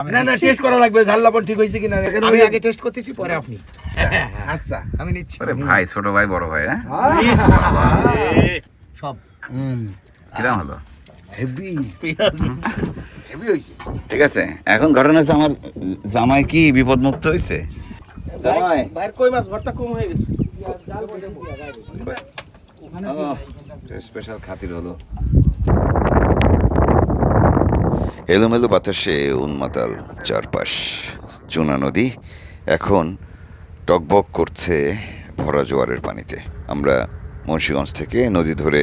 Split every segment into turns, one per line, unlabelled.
না না টেস্ট করা লাগবে ঝাল লবণ ঠিক কিনা
আমি আগে টেস্ট করতেছি পরে আপনি।
আচ্ছা
আমি নিচ্ছি।
ওরে ভাই ছোট ভাই বড় ভাই হ্যাঁ?
সব
কিরাম হলো?
হেভি হেভি হয়েছে।
ঠিক আছে এখন ঘটনা হচ্ছে আমার জামাই কি বিপদ মুক্ত হয়েছে? জামাই।
বাইরে কই মাছ? ভর্তা কম হয়ে গেছে।
স্পেশাল খাতির হলো। এলোমেলো বাতাসে উন্মাতাল চারপাশ। চুনা নদী এখন টকবক করছে ভরা জোয়ারের পানিতে। আমরা মুন্সীগঞ্জ থেকে নদী ধরে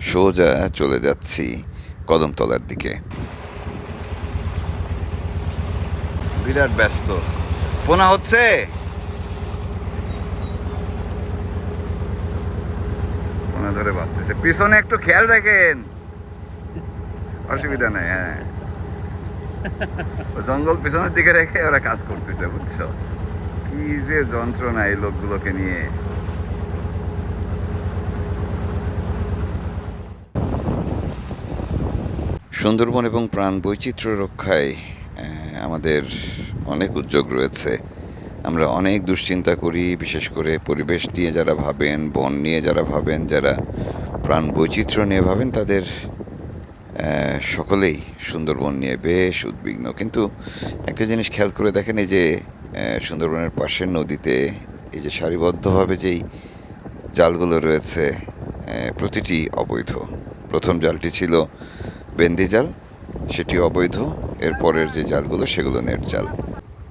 সোজা চলে যাচ্ছি কদমতলার দিকে। বিরাট ব্যস্ত। পোনা হচ্ছে? পোনা ধরে বাঁচতেছে। পিছনে একটু খেয়াল রাখেন। অসুবিধা নাই হ্যাঁ। জঙ্গল পেছনের দিকে রেখে ওরা কাজ করতেছে, বুঝছ? কি যে যন্ত্রণা এই লোকগুলোকে নিয়ে। সুন্দরবন এবং প্রাণ বৈচিত্র্য রক্ষায় আমাদের অনেক উদ্যোগ রয়েছে। আমরা অনেক দুশ্চিন্তা করি, বিশেষ করে পরিবেশ নিয়ে যারা ভাবেন, বন নিয়ে যারা ভাবেন, যারা প্রাণ বৈচিত্র্য নিয়ে ভাবেন, তাদের সকলেই সুন্দরবন নিয়ে বেশ উদ্বিগ্ন। কিন্তু একটা জিনিস খেয়াল করে দেখেন, এই যে সুন্দরবনের পাশের নদীতে এই যে সারিবদ্ধভাবে যেই জালগুলো রয়েছে প্রতিটি অবৈধ। প্রথম জালটি ছিল বেন্দি জাল, সেটি অবৈধ। এরপরের যে জালগুলো, সেগুলো নেট জাল।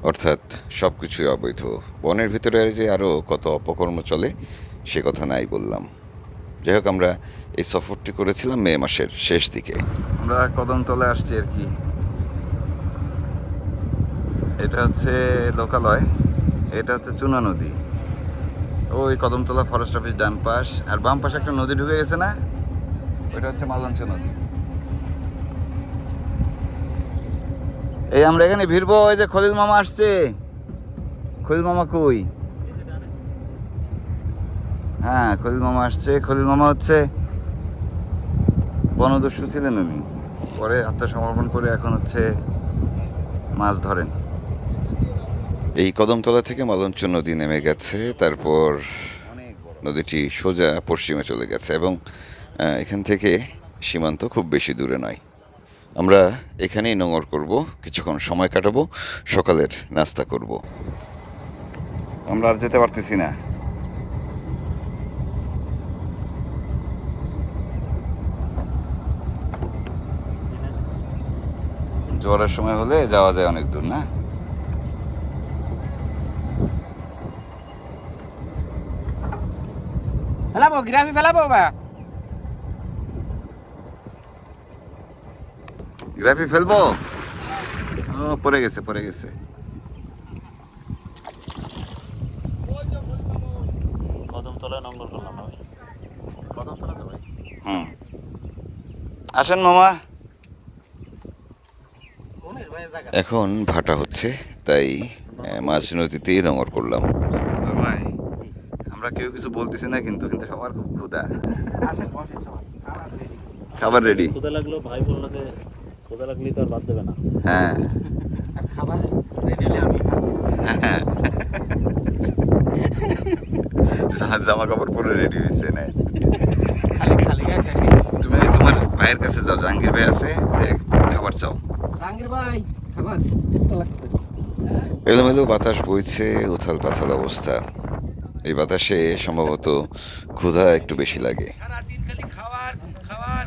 অর্থাৎ সব কিছুই অবৈধ। বনের ভিতরে যে আরও কত অপকর্ম চলে, সে কথা নাই বললাম। যাই হোক, আমরা এই সফরটি করেছিলাম মে মাসের শেষ দিকে। আমরা কদমতলে আসছি আর কি। এটা হচ্ছে লোকালয়, এটা হচ্ছে চুনা নদী। ওই কদমতলা ফরেস্ট অফিস ডান পাশ, আর বাম পাশে একটা নদী ঢুকে গেছে না? ওইটা হচ্ছে মালঞ্চ নদী। এই আমরা এখানে ভিড়বো, ওই যে খলিল মামা আসছে। খলিল মামা কই? হ্যাঁ খলিল মামা আসছে, খলিল মামা হচ্ছে বনদস্যু ছিলেন উনি। পরে আত্মসমর্পণ করে এখন হচ্ছে মাছ ধরেন। এই কদমতলা থেকে মালঞ্চ নদী নেমে গেছে তারপর নদীটি সোজা পশ্চিমে চলে গেছে এবং এখান থেকে সীমান্ত খুব বেশি দূরে নয়। আমরা এখানেই নোংর করব কিছুক্ষণ সময় কাটাবো সকালের নাস্তা করব। আমরা আর যেতে পারতেছি না। জোয়ারের সময় হলে যাওয়া যায় অনেক দূর না?
ফেলাবো গ্রামে ফেলাবো বা?
গ্রাফি ফেলব? ও পড়ে গেছে পড়ে গেছে। আসেন মামা। এখন ভাটা হচ্ছে তাই মাঝ নদীতেই নোংর করলাম। ভাই আমরা কেউ কিছু বলতেছি না কিন্তু কিন্তু সবার খুব ক্ষুধা। খাবার রেডি
ক্ষুদা লাগল ভাই বলল যে ক্ষুদা লাগলেই তো আর বাদ দেবে না।
হ্যাঁ।
খাবার রেডি হলে আমি
হ্যাঁ। জামা কাপড় পরে রেডি হয়েছে না
খালি খালি গায়ে
তুমি তোমার ভাইয়ের কাছে যাও জাহাঙ্গীর ভাই আছে যে খাবার চাও।
জাহাঙ্গীর ভাই
এলোমেলো বাতাস বইছে উথাল পাথাল অবস্থা। এই বাতাসে সম্ভবত ক্ষুধা একটু বেশি লাগে।
সারাদিন খালি খাবার খাবার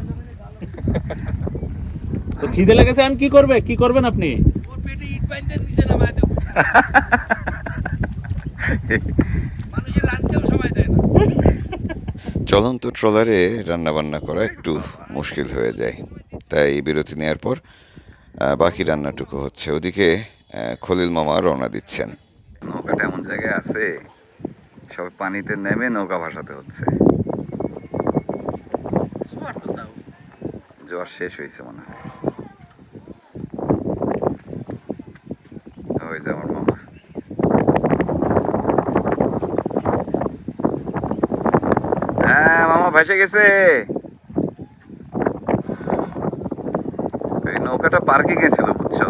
তো খিদে লেগেছে এখন কি করবে? কি করবেন আপনি?
ওর পেটে ইট বাইন্দে নিচে নামায় দেবো। মানুষের রানতেও সময় দেয় না।
চলন্ত ট্রলারে রান্নাবান্না করা একটু মুশকিল হয়ে যায়। তাই বিরতি নেওয়ার পর বাকি রান্নাটুকু হচ্ছে। ওদিকে খলিল মামা রওনা দিচ্ছেন। নৌকাটা এমন জায়গায় আছে সব পানিতে নেমে নৌকা ভাসাতে হচ্ছে। জ্বর শেষ হয়েছে মনে হয়। ওই যে আমার মামা। হ্যাঁ মামা ভেসে গেছে। পার্কে গেছিল, বুঝছ?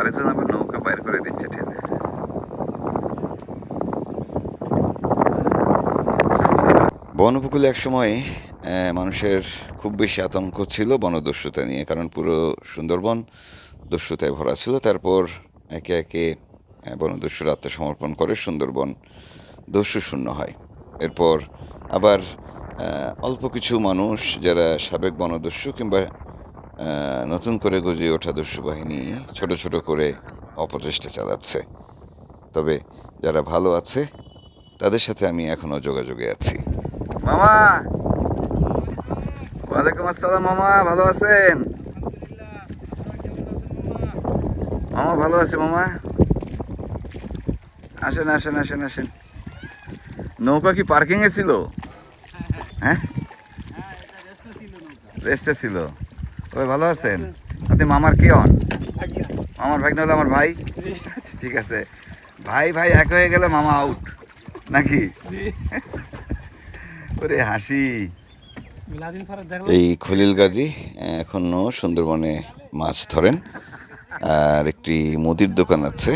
আরেকজন আবার নৌকা করে বনপুকুলে এক সময় মানুষের খুব বেশি আতঙ্ক ছিল বনদস্যুতা নিয়ে, কারণ পুরো সুন্দরবন দস্যুতায় ভরা ছিল। তারপর একে একে বনদস্যুর আত্মসমর্পণ করে সুন্দরবন দস্যু শূন্য হয়। এরপর আবার অল্প কিছু মানুষ যারা সাবেক বনদস্যু কিংবা নতুন করে গজিয়ে ওঠা দস্যু বাহিনী ছোট ছোট করে অপচেষ্টা চালাচ্ছে। তবে যারা ভালো আছে, তাদের সাথে আমি এখনও যোগাযোগে আছি। মামা! ওয়ালাইকুম আসসালাম মামা, ভালো আছেন? মামা, ভালো আছে মামা। আসেন আসেন আসেন আসেন। নৌকা কি পার্কিং এ ছিল? হ্যাঁ? রেস্টে ছিল। ওই ভালো আছেন? আপনি মামার কে হন? মামার ভাই হলে আমার ভাই। ঠিক আছে। ভাই ভাই, এক হয়ে গেলে মামা আউট নাকি? ওরে হাসি। এই খলিল গাজী, এখনও সুন্দরবনে মাছ ধরেন। আর একটি মুদির দোকান আছে,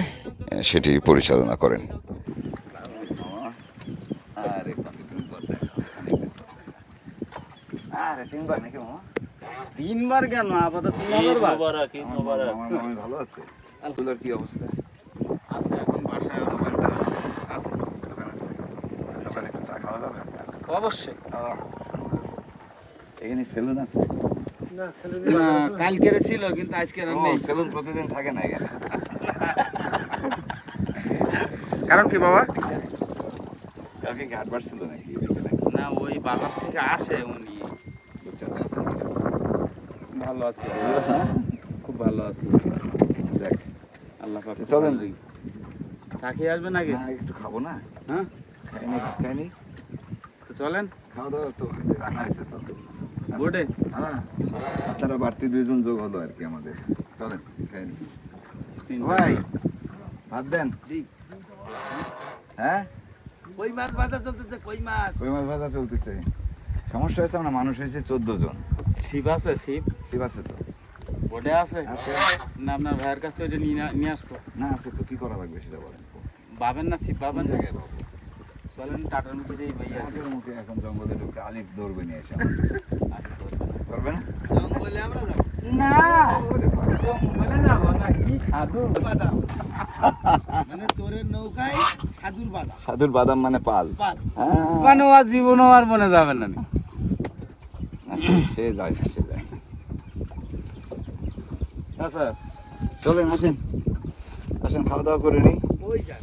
সেটি পরিচালনা করেন।
তিনবার কেন? আপাতত
মোবারক
ভালো আছে। কি অবস্থা?
আছে এখন বাসায় আছে।
সকালে চা খাওয়া যাবে?
অবশ্যই।
এখানে সেলুন আছে?
কালকের ছিল কিন্তু আজকে নেই।
সেলুন প্রতিদিন থাকে না এখানে।
কারণ কি বাবা?
কালকে ছিল নাকি?
না ওই বাজার থেকে আসে উনি। ভালো আছে খুব ভালো আছে।
দেখ
আল্লাহ পাক
চলেন।
থাকি আসবে নাকি?
না একটু খাব না।
হ্যাঁ?
খাইনি খাইনি
তো চলেন।
খাওয়া দাওয়া তো রান্না হয়েছে তো। হ্যাঁ। আপনারা বাড়তি দুইজন যোগ হলো আর কি আমাদের। চলেন খাইনি ভাই ভাত দেন?
জি।
হ্যাঁ?
কই মাছ ভাজা চলতেছে? কই মাছ?
কই মাছ ভাজা চলতেছে? সমস্যা হয়েছে আমরা মানুষ হয়েছে চোদ্দ জন।
শিব আছে শিব
আছে তো।
বোটে আছে? না আপনার ভাইয়ের কাছ থেকে নিয়ে নিয়ে আসব
না আছে তো কি করা লাগবে সেটা বলেন।
পাবেন না শিব পাবেন?
জায়গায় পাবো?
চলেন টাটার মুখে যেই ভাইয়া
আমাদের মুখে এখন জঙ্গলে ঢুকে আলিফ ধরবে নিয়ে এসে করবে না?
জঙ্গলে আমরা যাব।
না! জঙ্গলে যাব না কি সাধু?
বাদাম। মানে চোরের নৌকায় সাধুর বাদাম।
সাধুর বাদাম মানে পাল।
পাল।
হ্যাঁ।
জীবনও আর মনে যাবে না।
সে- যায় না, সে না।
আচ্ছা
চলেন আসেন। আসেন খাওয়া দাওয়া করে নিই।
ওই যান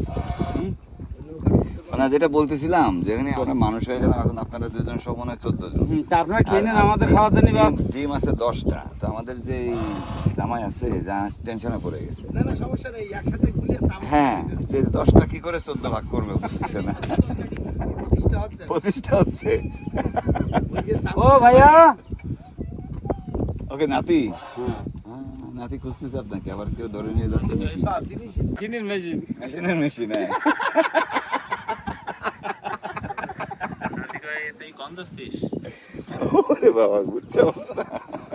মানে যেটা বলতেছিলাম যেখানে আমরা মানুষ হয়ে গেলাম এখন আপনারা দুজন সব মনে হয় চোদ্দ জন।
আপনারা খেয়ে নেন আমাদের খাওয়ার জন্য
ডিম- আছে দশটা। তো আমাদের যে এই জামাই আছে যা টেনশনে পড়ে গেছে।
না না সমস্যা নেই একসাথে
হ্যাঁ যে দশটা কি করে চোদ্দ ভাগ করবে বুঝতেছে না।
পঁচিশটা হচ্ছে।
ও ভাইয়া!
ওকে নাতি। হ্যাঁ, নাতি খুঁজতেছে আপনাকে আবার কেউ ধরে নিয়ে যাচ্ছে মেশিন
চিনির মেশিন।
মেশিনের মেশিন হ্যাঁ। বাবা বুঝছ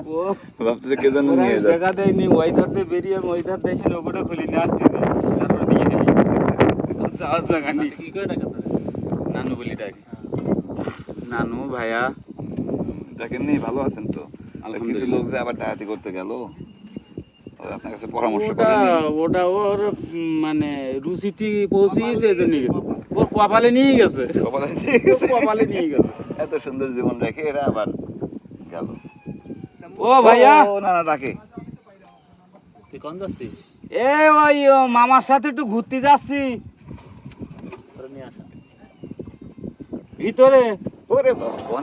ও
ভাবতেছে কে নিয়ে যাচ্ছে।
জায়গা দেয়নি ওই ধার দিয়ে বেরিয়ে আমি ওই ধার দেখি ওটা খুলি নিয়ে আসতে দিই। তারপর নিয়ে নিই যাওয়ার জায়গা নেই।
কি করে টাকা
নানু বলি ডাকি। নানু ভাইয়া।
দেখেননি ভালো আছেন তো? কিছু লোক যে আবার ডাকাতি করতে গেল? আপনার কাছে পরামর্শ
ওটা ওর মানে রুচিতে পৌঁছিয়েছে ওর কপালে নিয়ে গেছে।
কপালে দিয়ে গেছে।
কপালে নিয়ে গেছে।
এত সুন্দর জীবন রেখে এরা আবার গেল।
ও ভাইয়া!
ও না না ডাকে।
তুই যাচ্ছিস?
এ ওই মামার সাথে একটু ঘুরতে যাচ্ছি। ভিতরে।
ওরে বাবা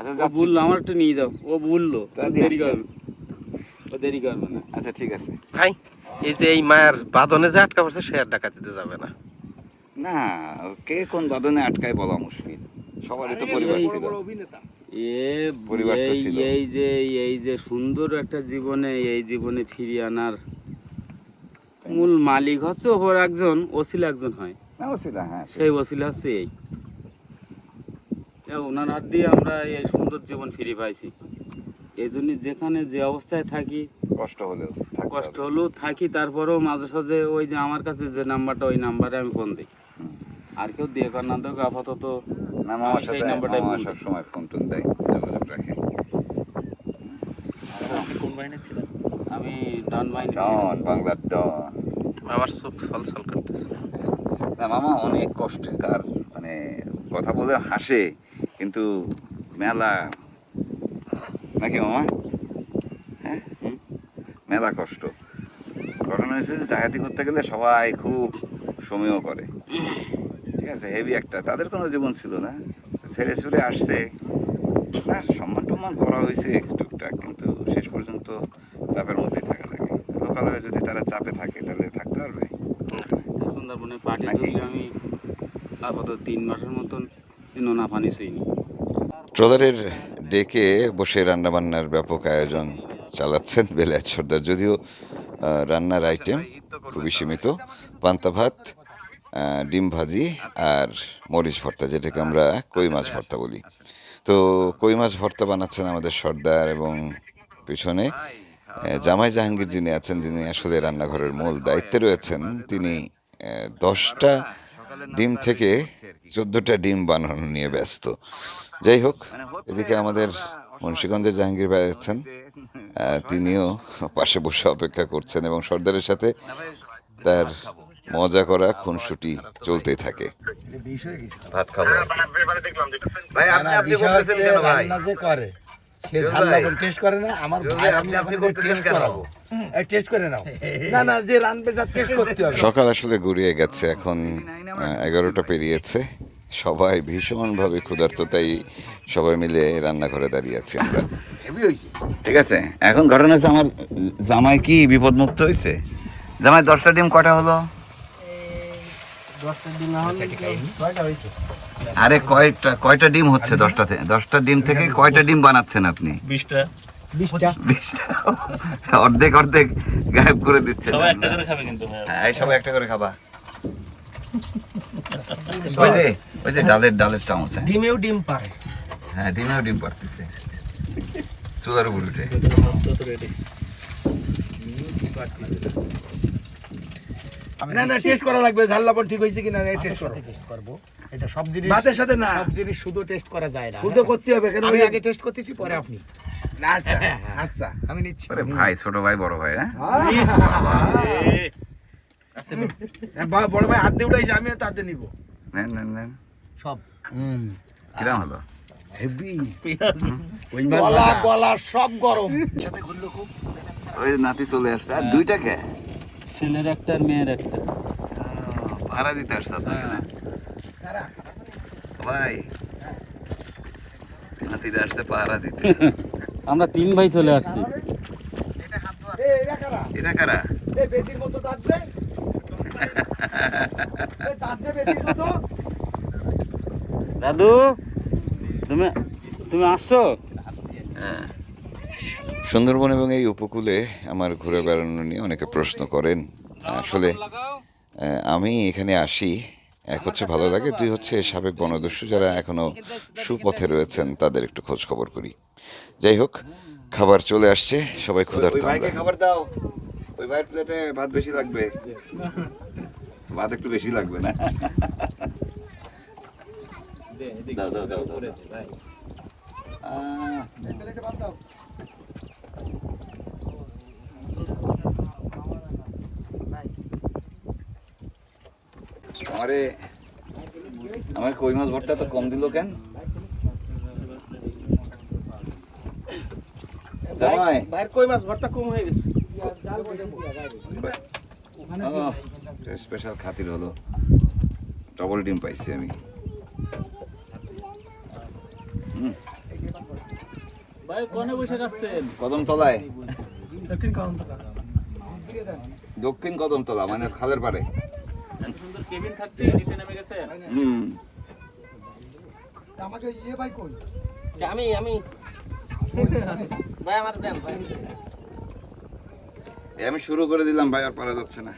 আচ্ছা
ও বলল আমার একটু নিয়ে যাও। ও বলল
তা
ও
দিয়ে
দেরি করবে ও দেরি করবে না।
আচ্ছা ঠিক আছে।
ভাই এই যে এই মায়ের বাঁধনে যে আটকা পড়ছে সে আর ডাকাতিতে যাবে না।
না কে কোন বাদনে আটকায় বলা মুশকিল। সবারই তো পরিবার ছিল।
এ
পরিবার
এই
ছিল।
এই যে এই যে সুন্দর একটা জীবনে এই জীবনে ফিরিয়ে আনার মূল মালিক হচ্ছে ওপর একজন ওসিল একজন হয়।
না হ্যাঁ
সেই ওসিল হচ্ছে এই। তা ওনার হাত দিয়ে আমরা এই সুন্দর জীবন ফিরে পাইছি। এই জন্য যেখানে যে অবস্থায় থাকি
কষ্ট হলেও
কষ্ট হলেও থাকি তারপরেও মাঝে সাঝে ওই যে আমার কাছে যে নাম্বারটা ওই নাম্বারে আমি ফোন দিই। আর কেউ দিয়ে কর না দেখ আপাতত
না
আমি সেই
সাথে
নাম্বারটাই ফোন
সব সময় ফোন টোন দেয় যোগাযোগ রাখে।
কোন বাহিনীর ছিলেন?
আমি ডন
বাংলার ডন।
আমার চোখ ছলছল করতেছে।
না মামা অনেক কষ্টের কার মানে কথা বলে হাসে। কিন্তু মেলা নাকি মামা? হ্যাঁ? মেলা কষ্ট। ঘটনা হয়েছে যে ডাকাতি করতে গেলে সবাই খুব সমীহ করে। ঠিক আছে হেভি একটা। তাদের কোনো জীবন ছিল না। ছেড়ে ছুড়ে আসছে। না সম্মান টম্মান করা হয়েছে টুকটাক কিন্তু শেষ পর্যন্ত চাপের মধ্যেই থাকা লাগে। লোকালয়ে যদি তারা চাপে থাকে তাহলে থাকতে পারবে।
সুন্দরবনে পার্টি? আমি আপাতত তিন মাসের পানি
ট্রলারের ডেকে বসে রান্নাবান্নার ব্যাপক আয়োজন চালাচ্ছেন বেলায়েত সর্দার। যদিও রান্নার আইটেম খুবই সীমিত। পান্তা ভাত ডিম ভাজি আর মরিচ ভর্তা, যেটাকে আমরা কই মাছ ভর্তা বলি। তো কই মাছ ভর্তা বানাচ্ছেন আমাদের সর্দার এবং পিছনে জামাই জাহাঙ্গীর যিনি আছেন, যিনি আসলে রান্নাঘরের মূল দায়িত্বে রয়েছেন, তিনি দশটা ডিম থেকে চোদ্দোটা ডিম বানানো নিয়ে ব্যস্ত। যাই হোক এদিকে আমাদের মুন্সীগঞ্জের জাহাঙ্গীর ভাই আছেন। তিনিও পাশে বসে অপেক্ষা করছেন এবং সর্দারের সাথে তার মজা করা খুনসুটি চলতেই থাকে। ভাত খাব। ভাই
না, বিষয় হচ্ছে রান্না যে করে। সে ঝাল লবণ টেস্ট করে না আমার ভাই আমি আপনাকে টেস্ট করাবো। টেস্ট করে নাও। না না যে রানবে যা টেস্ট করতে হবে।
সকাল আসলে গড়িয়ে গেছে এখন এগারোটা পেরিয়েছে। সবাই ভীষণভাবে ক্ষুধার্ত তাই সবাই মিলে রান্নাঘরে দাঁড়িয়ে আছি আমরা। ঠিক আছে এখন ঘটনা হচ্ছে আমার জামাই কি বিপদমুক্ত হয়েছে? জামাই দশটা ডিম কটা হলো
দশটা দিন না হলে ছয়টা হয়েছে
আরে কয়টা কয়টা ডিম হচ্ছে দশটাতে দশটা ডিম থেকে কয়টা ডিম বানাচ্ছেন আপনি?
বিশটা।
অর্ধেক অর্ধেক গায়েব করে দিচ্ছেন।
সবাই একটা করে খাবে কিন্তু ভাই।
হ্যাঁ এই একটা করে খাবা। ওই যে ওই যে ডালের ডালের চামচ হ্যাঁ।
ডিমেও ডিম পায়
হ্যাঁ ডিমেও ডিম পারতেছে। চুলার উপর উঠে।
না না টেস্ট করা লাগবে ঝাল লবণ ঠিক হয়েছে কিনা এই টেস্ট করো।
করব। এটা সব জিনিস
ভাতের সাথে না।
সব জিনিস শুধু টেস্ট করা যায় না।
শুধু করতে হবে কেন
আমি আগে টেস্ট করতেছি পরে আপনি।
না, আচ্ছা আচ্ছা।
আমি নিচ্ছি।
আরে ভাই ছোট ভাই বড় ভাই হ্যাঁ?
হ্যাঁ, বা- বড় ভাই হাত দিয়ে উঠাইছে আমি তো হাত দিয়ে নিবো
সব।
হুম।
কিরম হলো?
হেভি।
পেঁয়াজ।
ওই
গলা গলা সব গরম।
ওই নাতি চলে আসছে আর দুইটা কে
ছেলের একটা আর মেয়ের একটা।
ভাড়া দিতে আসছে আপনাকে না? ভাই নাতিরা আসছে পাহারা দিতে।
আমরা তিন ভাই চলে আসছি।
এটা কারা?
দাদু তুমি তুমি আসছো?
সুন্দরবন এবং এই উপকূলে আমার ঘুরে বেড়ানো নিয়ে অনেকে প্রশ্ন করেন। আসলে আমি এখানে আসি এক হচ্ছে ভালো লাগে দুই হচ্ছে সাবেক বনদস্যু যারা এখনও সুপথে রয়েছেন তাদের একটু খোঁজ খবর করি। যাই হোক খাবার চলে আসছে সবাই ক্ষুধার্ত।
খাবার দাও। ওই ভাইয়ের প্লেটে ভাত বেশি লাগবে। ভাত একটু বেশি লাগবে না? দাও দাও দাও দাও। আমারে আমার কই মাছ ভর্তা তো কম দিল কেন?
কই মাছ ভর্তা কম হয়ে গেছে?
স্পেশাল খাতির হলো। ডবল ডিম পাইছি আমি।
ভাই কোনে বসে যাচ্ছেন
কদম তলায়। দক্ষিণ কদম তলা। মানে খালের
সুন্দর কেবিন থাকতে নিচে নেমে গেছেন
হুম।
আমাকে ইয়ে ভাই কই
আমি আমি। ভাই আমার দেন ভাই।
আমি শুরু করে দিলাম ভাই আর পারা যাচ্ছে না।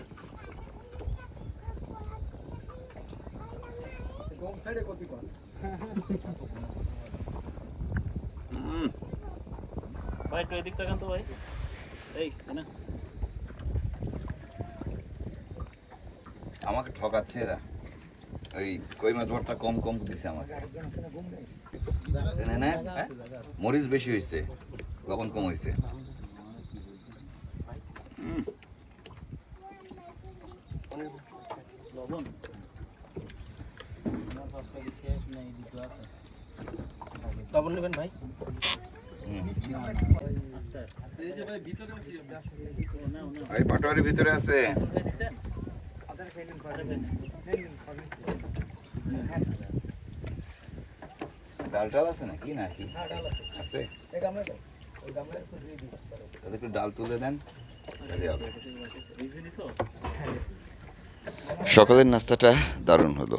হুম,
ভাই একটু এদিক তাকান তো ভাই। এই না
আমাকে ঠকাচ্ছে এরা।
ওই কই মাছ ভর্তা কম কম দিছে আমাকে। না, না, মরিচ বেশি হয়েছে লবণ কম হয়েছে
লবণ নেবেন ভাই?
এই পাটোয়ারির ভিতরে আছে। ডাল টাল আছে নাকি? নাকি? আছে। তাহলে একটু ডাল তুলে দেন সকালের নাস্তাটা দারুণ হলো।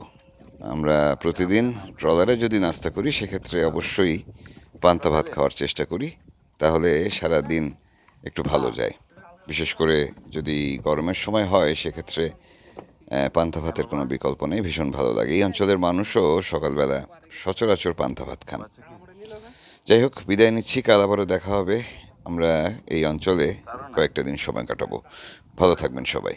আমরা প্রতিদিন ট্রলারে যদি নাস্তা করি সেক্ষেত্রে অবশ্যই পান্তা ভাত খাওয়ার চেষ্টা করি তাহলে সারা দিন একটু ভালো যায়। বিশেষ করে যদি গরমের সময় হয় সেক্ষেত্রে পান্তা ভাতের কোনো বিকল্প নেই, ভীষণ ভালো লাগে। এই অঞ্চলের মানুষও সকালবেলা সচরাচর পান্তা ভাত খান। যাই হোক, বিদায় নিচ্ছি, কাল আবারও দেখা হবে। আমরা এই অঞ্চলে কয়েকটা দিন সময় কাটাবো। ভালো থাকবেন সবাই।